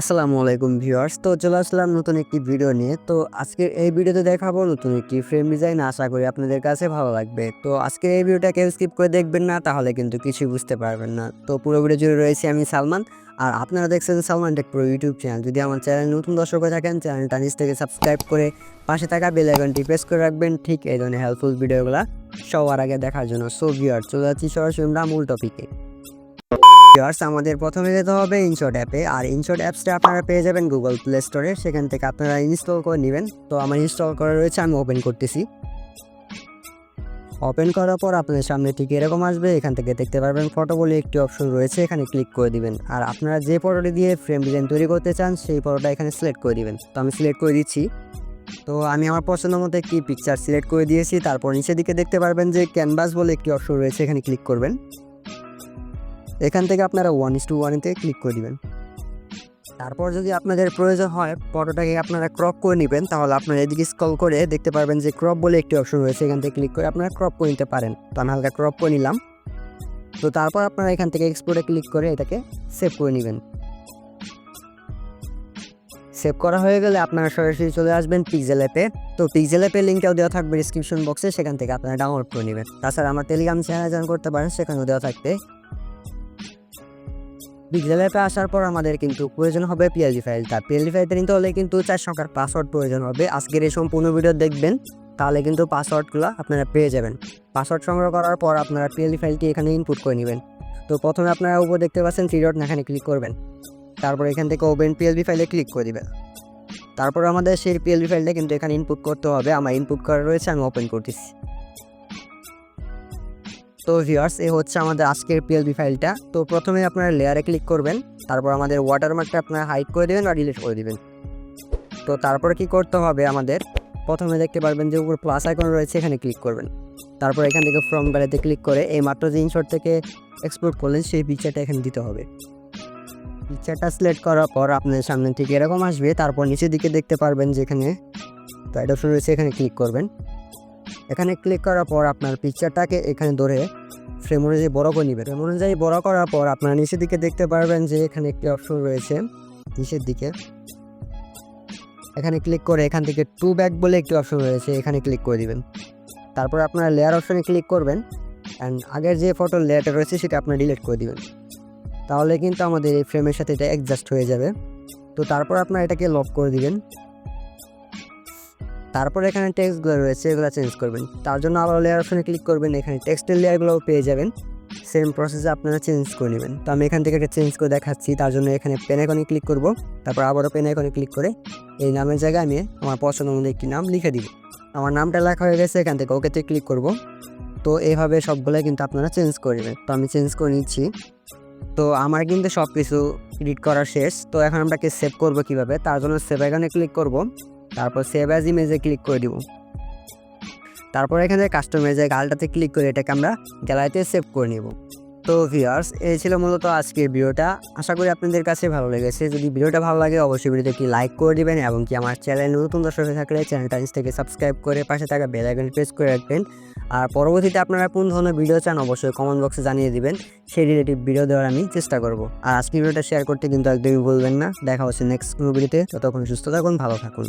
আসসালামু আলাইকুম ভিউয়ার্স। তো চলে আসলাম নতুন একটি ভিডিও নিয়ে। তো আজকের এই ভিডিওতে দেখাবো নতুন একটি ফ্রেম ডিজাইন। আশা করি আপনাদের কাছে ভালো লাগবে। তো আজকের এই ভিডিওটা কেউ স্কিপ করে দেখবেন না, তাহলে কিন্তু কিছুই বুঝতে পারবেন না। তো পুরো ভিডিও জুড়ে রয়েছি আমি সালমান। আর আপনারা দেখছেন Salman tech pro YouTube channel. যদি আমার চ্যানেল নতুন দর্শক হয়ে থাকেন, চ্যানেলটা নিচ থেকে সাবস্ক্রাইব করে পাশে থাকা বেল আইকনটি প্রেস করে রাখবেন। ঠিক এই ধরনের হেল্পফুল ভিডিওগুলো সবার আগে দেখার জন্য। সো ভিউয়ার চলে যাচ্ছি সরাসরি আমরা মূল টপিকে ভিউয়ার্স আমাদের প্রথমে যেতে হবে ইনশট অ্যাপে আর ইনশট অ্যাপসটা আপনারা পেয়ে যাবেন গুগল প্লে স্টোরে সেখান থেকে আপনারা ইনস্টল করে নেবেন। তো আমার ইনস্টল করা রয়েছে, আমি ওপেন করতেছি। ওপেন করার পর আপনাদের সামনে ঠিক এরকম আসবে। এখান থেকে দেখতে পারবেন ফটো বলে একটি অপশন রয়েছে, এখানে ক্লিক করে দিবেন। আর আপনারা যে ফটোটি দিয়ে ফ্রেম ডিজাইন তৈরি করতে চান, সেই ফটোটা এখানে সিলেক্ট করে দিবেন। তো আমি সিলেক্ট করে দিচ্ছি। তো আমি আমার পছন্দ মতো একটি পিকচার সিলেক্ট করে দিয়েছি। তারপর নিচের দিকে দেখতে পারবেন যে ক্যানভাস বলে একটি অপশন রয়েছে, এখানে ক্লিক করবেন। এখান থেকে আপনারা ওয়ান ইস টু ওয়ানেতে ক্লিক করে দিবেন। তারপর যদি আপনাদের প্রয়োজন হয় ফটোটাকে আপনারা ক্রপ করে নেবেন, তাহলে আপনারা এদিকে স্কল করে দেখতে পারবেন যে ক্রপ বলে একটি অপশন রয়েছে, এখান থেকে ক্লিক করে আপনারা ক্রপ করে নিতে পারেন। তো আমি হালকা ক্রপ করে নিলাম। তো তারপর আপনারা এখান থেকে এক্সপোর্টে ক্লিক করে এটাকে সেভ করে নেবেন। সেভ করা হয়ে গেলে আপনারা সরাসরি চলে আসবেন পিক্সেল অ্যাপে তো পিক্সেল অ্যাপের লিঙ্কটাও দেওয়া থাকবে ডিসক্রিপশন বক্সে সেখান থেকে আপনারা ডাউনলোড করে নেবেন। তাছাড়া আমার টেলিগ্রাম চ্যানেল জয়েন করতে পারেন, সেখানেও দেওয়া থাকবে। অ্যাপে আসার পর আমাদের কিন্তু প্রয়োজন হবে পিএলজি ফাইল তার পিএলজি ফাইলটা নিতে হলে কিন্তু চার সংখ্যার পাসওয়ার্ড প্রয়োজন হবে। আজকের এই সম্পূর্ণ ভিডিও দেখবেন, তাহলে কিন্তু পাসওয়ার্ডগুলো আপনারা পেয়ে যাবেন। পাসওয়ার্ড সংগ্রহ করার পর আপনারা পিএলজি ফাইলটি এখানে ইনপুট করে নেবেন। তো প্রথমে আপনারা উপর দেখতে পাচ্ছেন থ্রি ডট এখানে ক্লিক করবেন। তারপর এখান থেকে ওপেন পিএলবি ফাইলে ক্লিক করে দিবেন। তারপর আমাদের সেই পিএলবি ফাইলটা কিন্তু এখানে ইনপুট করতে হবে। আমার ইনপুট করা রয়েছে, আমি ওপেন করতেছি। তো ভিউয়ার্স এ হচ্ছে আমাদের আজকের পিএলবি ফাইলটা তো প্রথমে আপনারা লেয়ারে ক্লিক করবেন, তারপর আমাদের ওয়াটারমার্কটা আপনারা হাইড করে দেবেন বা ডিলিট করে দেবেন। তো তারপরে কি করতে হবে আমাদের? প্রথমে দেখতে পারবেন যে উপর প্লাস আইকন রয়েছে, এখানে ক্লিক করবেন। তারপর এখান থেকে ফ্রম গ্যালারিতে ক্লিক করে এই মাত্র যে ইনশট থেকে এক্সপোর্ট করলেন, সেই পিকচারটা এখানে দিতে হবে। পিকচারটা সিলেক্ট করার পর আপনাদের সামনে ঠিক এরকম আসবে। তারপর নিচের দিকে দেখতে পারবেন যেখানে অপশন রয়েছে, এখানে ক্লিক করবেন। এখানে ক্লিক করার পর আপনার পিকচারটাকে এখানে ধরে ফ্রেম অনুযায়ী বড় করে নেবেন। ফ্রেম অনুযায়ী বড় করার পর আপনারা নিচের দিকে দেখতে পারবেন যে এখানে একটি অপশন রয়েছে। নিচের দিকে। এখানে ক্লিক করে এখান থেকে টু ব্যাক বলে একটি অপশন রয়েছে, এখানে ক্লিক করে দিবেন। তারপর আপনারা লেয়ার অপশনে ক্লিক করবেন অ্যান্ড আগের যে ফটোর লেয়ারটা রয়েছে সেটা আপনারা ডিলিট করে দিবেন। তাহলে কিন্তু আমাদের এই ফ্রেমের সাথে এটা অ্যাডজাস্ট হয়ে যাবে। তো তারপর আপনারা এটাকে লক করে দিবেন। তারপর এখানে টেক্সটগুলো রয়েছে, এগুলো চেঞ্জ করবেন। তার জন্য আবার লেয়ার অপশনে ক্লিক করবেন, এখানে টেক্সটের লেয়ারগুলোও পেয়ে যাবেন। সেম প্রসেসে আপনারা চেঞ্জ করে নেবেন। তো আমি এখান থেকে একটা চেঞ্জ করে দেখাচ্ছি, তার জন্য এখানে পেন ক্লিক করব। তারপর আবারও পেন ক্লিক করে এই নামের জায়গায় আমি আমার পছন্দ মতো একটি নাম লিখে দিব। আমার নামটা লেখা হয়ে গেছে, এখান থেকে ওকেতে ক্লিক করব। তো এইভাবে সবগুলোই কিন্তু আপনারা চেঞ্জ করে নেবেন। তো আমি চেঞ্জ করে নিচ্ছি। তো আমার কিন্তু সব কিছু এডিট করা শেষ। তো এখন আমরাকে সেভ করব কীভাবে? তার জন্য সেভ আইকনে ক্লিক করব। তারপর সেভ অ্যাজ ইমেজে ক্লিক করে দিব। তারপর এখানে কাস্টমাইজে গালটাতে ক্লিক করে এটাকে আমরা গ্যালারিতে সেভ করে নিব। তো ভিউয়ার্স এই ছিল মূলত আজকের ভিডিওটা। আশা করি আপনাদের কাছে ভালো লেগেছে। যদি ভিডিওটা ভালো লাগে, অবশ্যই ভিডিওতে একটি লাইক করে দিবেন এবং কি আমার চ্যানেল নতুন দর্শক থাকলে চ্যানেলটা নিচ থেকে সাবস্ক্রাইব করে পাশে থাকা বেল আইকন প্রেস করে রাখবেন। আর পরবর্তীতে আপনারা কোন ধরনের ভিডিও চান, অবশ্যই কমেন্ট বক্সে জানিয়ে দিবেন। সেই রিলেটিভ ভিডিও দেওয়ার আমি চেষ্টা করব। আর আজকের ভিডিওটা শেয়ার করতে কিন্তু একদমই বলবেন না। দেখা হচ্ছে নেক্সট কোনো ভিডিওতে ততক্ষণ সুস্থ থাকুন, ভালো থাকুন।